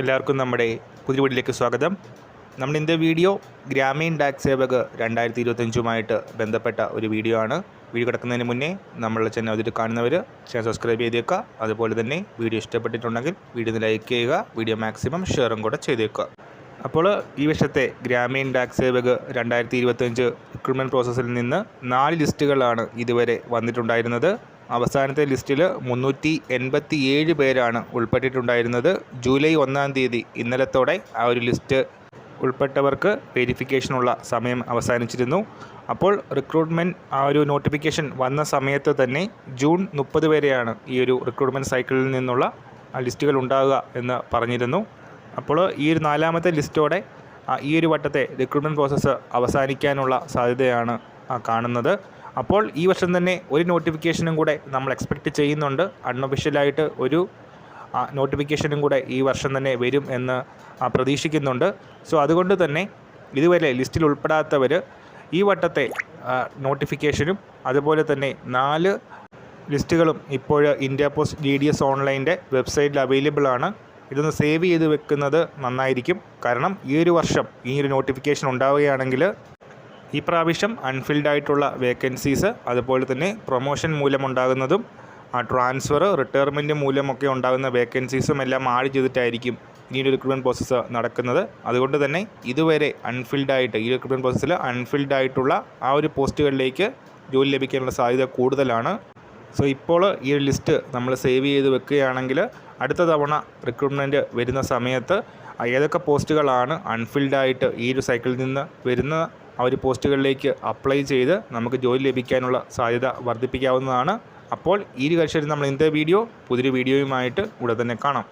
എല്ലാവർക്കും നമ്മുടെ പുതിയ വീട്ടിലേക്ക് സ്വാഗതം. നമ്മുടെ ഇന്നത്തെ വീഡിയോ ഗ്രാമീൺ ഡാക് സേവക് രണ്ടായിരത്തി ഇരുപത്തഞ്ചുമായിട്ട് ബന്ധപ്പെട്ട ഒരു വീഡിയോ ആണ്. വീഡിയോ കിടക്കുന്നതിന് മുന്നേ നമ്മളുടെ ചാനൽ അതിൽ കാണുന്നവർ ചാനൽ സബ്സ്ക്രൈബ് ചെയ്തേക്കുക. അതുപോലെ തന്നെ വീഡിയോ ഇഷ്ടപ്പെട്ടിട്ടുണ്ടെങ്കിൽ വീഡിയോ ലൈക്ക് ചെയ്യുക വീഡിയോ മാക്സിമം ഷെയറും കൂടെ ചെയ്തേക്കുക. അപ്പോൾ ഈ വർഷത്തെ ഗ്രാമീൺ ഡാക് സേവക് രണ്ടായിരത്തി ഇരുപത്തഞ്ച് റിക്രൂട്ട്മെന്റ് പ്രോസസ്സിൽ നിന്ന് നാല് ലിസ്റ്റുകളാണ് ഇതുവരെ വന്നിട്ടുണ്ടായിരുന്നത്. അവസാനത്തെ ലിസ്റ്റിൽ മുന്നൂറ്റി എൺപത്തി ഏഴ് പേരാണ് ഉൾപ്പെട്ടിട്ടുണ്ടായിരുന്നത്. ജൂലൈ ഒന്നാം തീയതി ഇന്നലത്തോടെ ആ ഒരു ലിസ്റ്റ് ഉൾപ്പെട്ടവർക്ക് വെരിഫിക്കേഷനുള്ള സമയം അവസാനിച്ചിരുന്നു. അപ്പോൾ റിക്രൂട്ട്മെന്റ് ആ ഒരു നോട്ടിഫിക്കേഷൻ വന്ന സമയത്ത് തന്നെ ജൂൺ മുപ്പത് വരെയാണ് ഈ ഒരു റിക്രൂട്ട്മെന്റ് സൈക്കിളിൽ നിന്നുള്ള ലിസ്റ്റുകൾ ഉണ്ടാകുക എന്ന് പറഞ്ഞിരുന്നു. അപ്പോൾ ഈ ഒരു നാലാമത്തെ ലിസ്റ്റോടെ ഈ ഒരു വട്ടത്തെ റിക്രൂട്ട്മെന്റ് പ്രോസസ്സ് അവസാനിക്കാനുള്ള സാധ്യതയാണ് കാണുന്നത്. അപ്പോൾ ഈ വർഷം തന്നെ ഒരു നോട്ടിഫിക്കേഷനും കൂടെ നമ്മൾ എക്സ്പെക്റ്റ് ചെയ്യുന്നുണ്ട്. അൺഒഫീഷ്യലായിട്ട് ഒരു നോട്ടിഫിക്കേഷനും കൂടെ ഈ വർഷം തന്നെ വരും എന്ന് പ്രതീക്ഷിക്കുന്നുണ്ട്. സോ അതുകൊണ്ട് തന്നെ ഇതുവരെ ലിസ്റ്റിൽ ഉൾപ്പെടാത്തവർ ഈ വട്ടത്തെ നോട്ടിഫിക്കേഷനും അതുപോലെ തന്നെ നാല് ലിസ്റ്റുകളും ഇപ്പോൾ India post D D S ഓൺലൈന്റെ വെബ്സൈറ്റിൽ അവൈലബിൾ ആണ്. ഇതൊന്ന് സേവ് ചെയ്ത് വെക്കുന്നത് നന്നായിരിക്കും. കാരണം ഈ ഒരു വർഷം ഈ ഒരു നോട്ടിഫിക്കേഷൻ ഉണ്ടാവുകയാണെങ്കിൽ ഈ പ്രാവശ്യം അൺഫിൽഡ് ആയിട്ടുള്ള വേക്കൻസീസ് അതുപോലെ തന്നെ പ്രൊമോഷൻ മൂലമുണ്ടാകുന്നതും ആ ട്രാൻസ്ഫർ റിട്ടയർമെന്റ് മൂലമൊക്കെ ഉണ്ടാകുന്ന വേക്കൻസീസും എല്ലാം ആഡ് ചെയ്തിട്ടായിരിക്കും ഈ റിക്രൂട്ട്മെന്റ് പ്രോസസ്സ് നടക്കുന്നത്. അതുകൊണ്ട് തന്നെ ഇതുവരെ അൺഫിൽഡ് ആയിട്ട് ഈ റിക്രൂട്ട്മെന്റ് പ്രോസസ്സിൽ അൺഫിൽഡ് ആയിട്ടുള്ള ആ ഒരു പോസ്റ്റുകളിലേക്ക് ജോലി ലഭിക്കാനുള്ള സാധ്യത കൂടുതലാണ്. സോ ഇപ്പോൾ ഈ ഒരു ലിസ്റ്റ് നമ്മൾ സേവ് ചെയ്ത് വെക്കുകയാണെങ്കിൽ അടുത്ത തവണ റിക്രൂട്ട്മെന്റ് വരുന്ന സമയത്ത് ഏതൊക്കെ പോസ്റ്റുകളാണ് അൺഫിൽഡ് ആയിട്ട് ഈ ഒരു സൈക്കിളിൽ നിന്ന് വരുന്ന ആ ഒരു പോസ്റ്റുകളിലേക്ക് അപ്ലൈ ചെയ്ത് നമുക്ക് ജോലി ലഭിക്കാനുള്ള സാധ്യത വർദ്ധിപ്പിക്കാവുന്നതാണ്. അപ്പോൾ ഈ ഒരു കാഴ്ചയിൽ നമ്മൾ ഇന്നത്തെ വീഡിയോ പുതിയൊരു വീഡിയോയുമായിട്ട് ഉടൻ തന്നെ കാണാം.